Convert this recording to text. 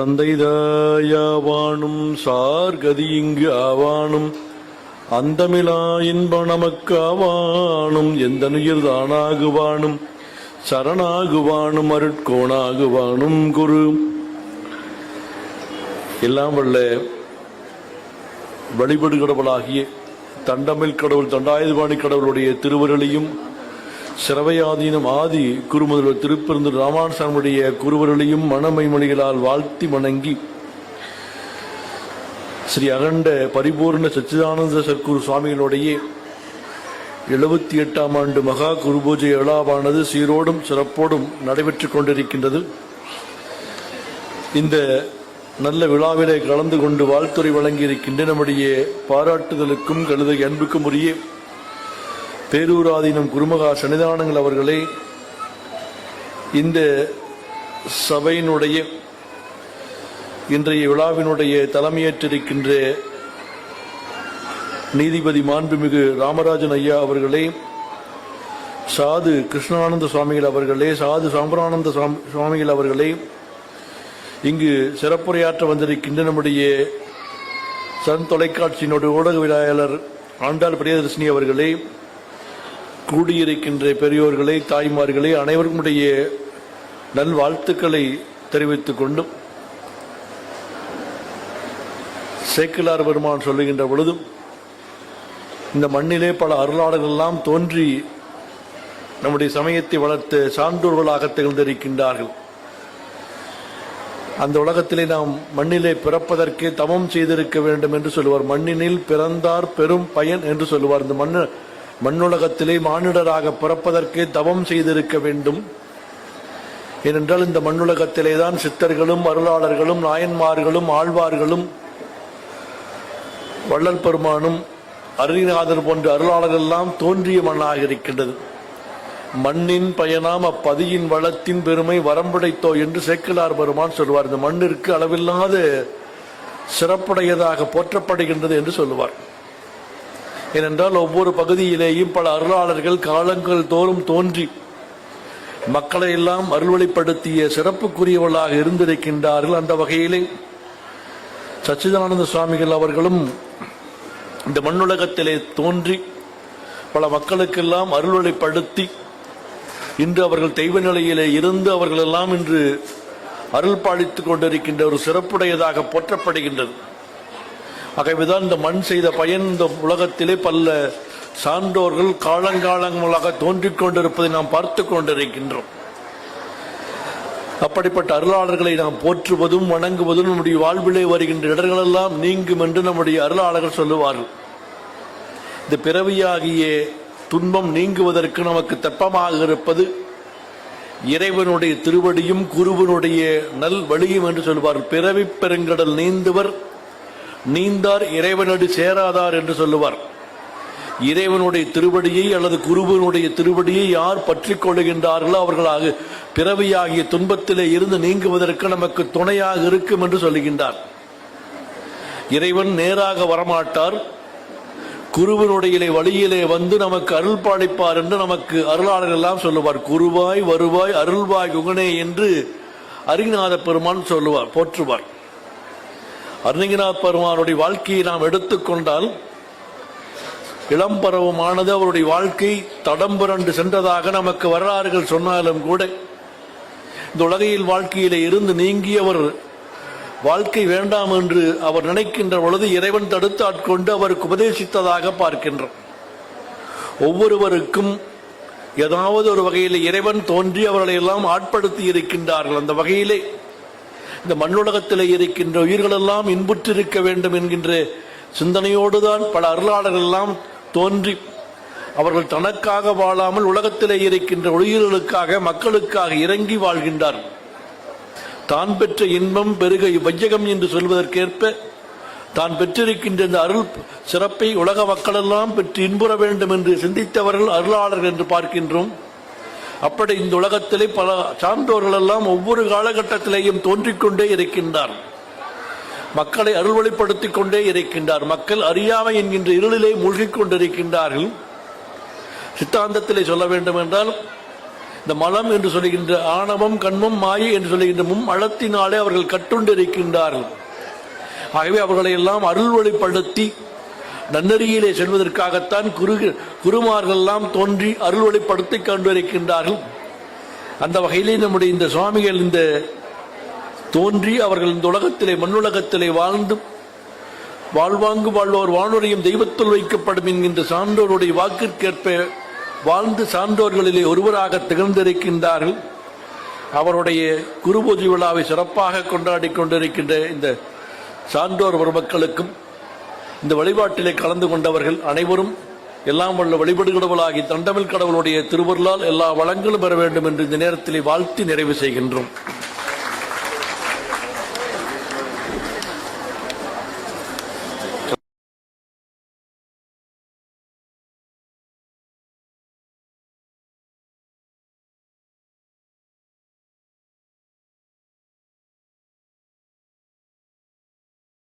தந்தைதாயாவானும் சார்கதி இங்கு ஆவானும். அந்தமிலா இன்ப நமக்கு ஆவானும் எந்த நுயிர் தானாகுவானும். சரணாகுவானும் அருட்கோணாகுவானும் குரு. எல்லாம் வல்ல வழிபடு கடவுளாகிய தண்டமில் கடவுள் தண்டாயுதபாணி கடவுளுடைய திருவருளையும் சிறவையாதீனம் ஆதி குருமுதல்வர் திருப்பெருந்து ராமானுசாமியுடைய குருவர்களையும் மனமைமொழிகளால் வாழ்த்தி வணங்கி ஸ்ரீ அகண்ட பரிபூர்ண சச்சிதானந்த சர்க்குரு சுவாமிகளுடைய எழுபத்தி எட்டாம் ஆண்டு மகா குரு பூஜை விழாவானது சீரோடும் சிறப்போடும் நடைபெற்றுக் கொண்டிருக்கின்றது. இந்த நல்ல விழாவிலே கலந்து கொண்டு வாழ்த்துறை வழங்கியிருக்கின்ற நம்முடைய பாராட்டுதலுக்கும் கழுதை அன்புக்கும் உரிய பேரூராதீனம் குருமகா சன்னிதானங்கள் அவர்களே இந்த சபையினுடைய இன்றைய விழாவினுடைய தலைமையேற்றிருக்கின்ற நீதிபதி மாண்புமிகு ராமராஜன் ஐயா அவர்களே சாது கிருஷ்ணானந்த சுவாமிகள் அவர்களே சாது சாம்பரானந்த சுவாமிகள் அவர்களே இங்கு சிறப்புரையாற்ற வந்திருக்கின்ற நம்முடைய சன் தொலைக்காட்சியினுடைய ஊடகவியலாளர் ஆண்டாள் பிரியதர்ஷினி அவர்களே கூடியிருக்கின்ற பெரியோர்களே தாய்மார்களே அனைவருக்குடைய உடைய நல்வாழ்த்துக்களை தெரிவித்துக் கொண்டும் சேக்கிலார் பெருமான் சொல்லுகின்ற பொழுதும் இந்த மண்ணிலே பல அருளாளர்கள் எல்லாம் தோன்றி நம்முடைய சமயத்தை வளர்த்த சான்றோர்களாக திகழ்ந்திருக்கின்றார்கள். அந்த உலகத்திலே நாம் மண்ணிலே பிறப்பதற்கே தவம் செய்திருக்க வேண்டும் என்று சொல்லுவார். மண்ணினில் பிறந்தார் பெரும் பயன் என்று சொல்லுவார். இந்த மண்ணு மண்ணுலகத்திலே மானிடராக பிறப்பதற்கே தவம் செய்திருக்க வேண்டும். ஏனென்றால் இந்த மண்ணுலகத்திலே தான் சித்தர்களும் அருளாளர்களும் நாயன்மார்களும் ஆழ்வார்களும் வள்ளல் பெருமானும் அருணிநாதர் போன்ற அருளாளர்கள் எல்லாம் தோன்றிய மண்ணாக இருக்கின்றது. மண்ணின் பயனாம் அப்பதியின் வளத்தின் பெருமை வரம்புடைத்தோ என்று சேக்கிலார் பெருமான் சொல்வார். இந்த மண்ணிற்கு அளவில்லாத சிறப்புடையதாக போற்றப்படுகின்றது என்று சொல்லுவார். ஏனென்றால் ஒவ்வொரு பகுதியிலேயும் பல அருளாளர்கள் காலங்கள் தோறும் தோன்றி மக்களை எல்லாம் அருள்வழிப்படுத்திய சிறப்புக்குரியவர்களாக இருந்திருக்கின்றார்கள் அந்த வகையிலே. சச்சிதானந்த சுவாமிகள் அவர்களும் இந்த மண்ணுலகத்திலே தோன்றி பல மக்களுக்கெல்லாம் அருள்வழிப்படுத்தி இன்று அவர்கள் தெய்வ நிலையிலே இருந்து அவர்களெல்லாம் இன்று அருள் பாலித்துக் கொண்டிருக்கின்ற ஒரு சிறப்புடையதாக போற்றப்படுகின்றது. ஆகவேதான் இந்த மண் செய்த பயன் இந்த உலகத்திலே பல சான்றோர்கள் காலங்காலங்களாக தோன்றிக் கொண்டிருப்பதை நாம் பார்த்து கொண்டிருக்கின்றோம். அப்படிப்பட்ட அருளாளர்களை நாம் போற்றுவதும் வணங்குவதும் நம்முடைய வாழ்விலே வருகின்ற இடர்களெல்லாம் நீங்கும் என்று நம்முடைய அருளாளர்கள் சொல்லுவார்கள். இந்த பிறவியாகிய துன்பம் நீங்குவதற்கு நமக்கு தெப்பமாக இருப்பது இறைவனுடைய திருவடியும் குருவனுடைய நல் வழியும் என்று சொல்லுவார் பிறவி பெருங்கடல் நீந்துவர் நீந்தார் இறைவனடி சேராதார் என்று சொல்லுவார். இறைவனுடைய திருவடியை அல்லது குருவனுடைய திருவடியை யார் பற்றி கொள்ளுகின்றார்களோ அவர்களாக பிறவியாகிய துன்பத்திலே இருந்து நீங்குவதற்கு நமக்கு துணையாக இருக்கும் என்று சொல்லுகின்றார். இறைவன் நேராக வரமாட்டார். குருவனுடைய வழியிலே வந்து நமக்கு அருள் பாலிப்பார் என்று நமக்கு அருளாளர்கள் எல்லாம் சொல்லுவார். குருவாய் வருவாய் அருள்வாய் குகனே என்று அருகிநாத பெருமான் சொல்லுவார் போற்றுவார். அருணகிநாத் பெருமானுடைய வாழ்க்கையை நாம் எடுத்துக்கொண்டால் இளம்பருவமானது அவருடைய வாழ்க்கை தடம் புரண்டு சென்றதாக நமக்கு வரலாறுகள் சொன்னாலும் கூட இந்த உலகையில் வாழ்க்கையிலே இருந்து நீங்கியவர் வாழ்க்கை வேண்டாம் என்று அவர் நினைக்கின்ற பொழுது இறைவன் தடுத்து ஆட்கொண்டு அவருக்கு உபதேசித்ததாக பார்க்கின்றோம். ஒவ்வொருவருக்கும் ஏதாவது ஒரு வகையில் இறைவன் தோன்றி அவர்களை எல்லாம் ஆட்படுத்தி இருக்கின்றார்கள். அந்த வகையிலே இந்த மண்ணுலகத்தில் இருக்கின்ற உயிர்களெல்லாம் இன்புற்றிருக்க வேண்டும் என்கின்ற சிந்தனையோடுதான் பல அருளாளர்கள் எல்லாம் தோன்றி அவர்கள் தனக்காக வாழாமல் உலகத்திலே இருக்கின்ற உயிர்களுக்காக மக்களுக்காக இறங்கி வாழ்கின்றார். தான் பெற்ற இன்பம் பெருக வையகம் என்று சொல்வதற்கேற்ப தான் பெற்றிருக்கின்ற இந்த அருள் சிறப்பை உலக மக்களெல்லாம் பெற்று இன்புற வேண்டும் என்று சிந்தித்தவர்கள் அருளாளர்கள் என்று பார்க்கின்றோம். அப்படி இந்த உலகத்திலே பல சான்றோர்கள் எல்லாம் ஒவ்வொரு காலகட்டத்திலேயும் தோன்றிக்கொண்டே இருக்கின்றார். மக்களை அருள்வழிப்படுத்திக் கொண்டே இருக்கின்றார். மக்கள் அறியாமை என்கின்ற இருளிலே மூழ்கிக் கொண்டிருக்கின்றார்கள். சித்தாந்தத்திலே சொல்ல வேண்டும் என்றால் இந்த மலம் என்று சொல்லுகின்ற ஆணவம் கண்மம் மாயை என்று சொல்லுகின்ற மும் அழத்தினாலே அவர்கள் கட்டுண்டிருக்கின்றார்கள். ஆகவே அவர்களை எல்லாம் அருள்வழிப்படுத்தி வழிப்படுத்தி நன்னறியிலே செல்வதற்காகத்தான் குரு குருமார்கள் எல்லாம் தோன்றி அருள் வழிப்படுத்தி கொண்டிருக்கின்றார்கள். அந்த வகையிலே நம்முடைய இந்த சுவாமிகள் இந்த தோன்றி அவர்கள் இந்த உலகத்திலே மண்ணுலகத்திலே வாழ்ந்து வாழ்வாங்கு வாழ்வோர் வானுரையும் தெய்வத்தில் வைக்கப்படும் என்கின்ற சான்றோருடைய வாக்கிற்கேற்ப வாழ்ந்து சான்றோர்களிலே ஒருவராக திகழ்ந்திருக்கின்றார்கள். அவருடைய குருபூஜை விழாவை சிறப்பாக கொண்டாடி கொண்டிருக்கின்ற இந்த சான்றோர் பெருமக்களுக்கும் இந்த வழிபாட்டிலே கலந்து கொண்டவர்கள் அனைவரும் எல்லாம் வல்ல வழிபடுகிறவர்களாகி தண்டமிழ் கடவுளுடைய திருவருளால் எல்லா வளங்களும் பெற வேண்டும் என்று இந்த நேரத்திலே வாழ்த்தி நிறைவு செய்கின்றோம்.